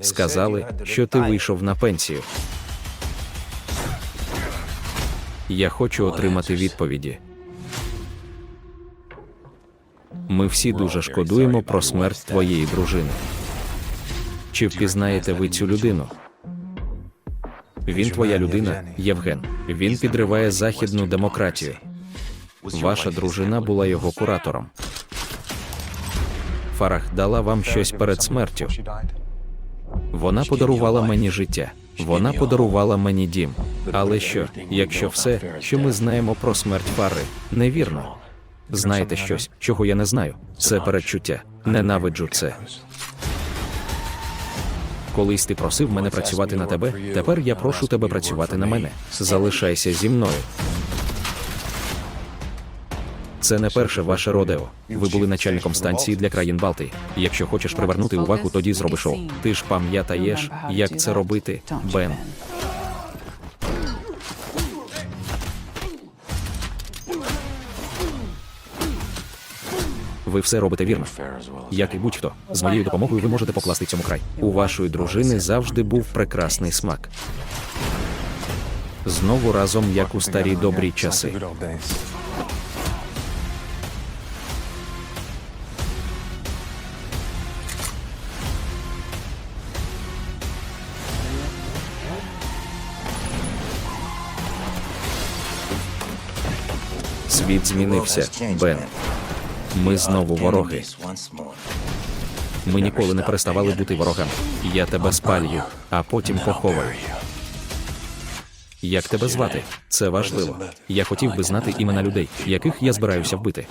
Сказали, що ти вийшов на пенсію. Я хочу отримати відповіді. Ми всі дуже шкодуємо про смерть твоєї дружини. Чи впізнаєте ви цю людину? Він твоя людина, Євген. Він підриває західну демократію. Ваша дружина була його куратором. Фарах дала вам щось перед смертю. Вона подарувала мені життя. Вона подарувала мені дім. Але що, якщо все, що ми знаємо про смерть Фари, невірно? Знаєте щось, чого я не знаю? Це передчуття. Ненавиджу це. Колись ти просив мене працювати на тебе, тепер я прошу тебе працювати на мене. Залишайся зі мною. Це не перше ваше родео. Ви були начальником станції для країн Балтії. Якщо хочеш привернути увагу, тоді зроби шоу. Ти ж пам'ятаєш, як це робити, Бен. Ви все робите вірно. Як і будь-хто, з моєю допомогою ви можете покласти цьому край. У вашої дружини завжди був прекрасний смак. Знову разом, як у старі добрі часи. Світ змінився, Бен. Ми знову вороги. Ми ніколи не переставали бути ворогами. Я тебе спалю, а потім поховаю. Як тебе звати? Це важливо. Я хотів би знати імена людей, яких я збираюся вбити.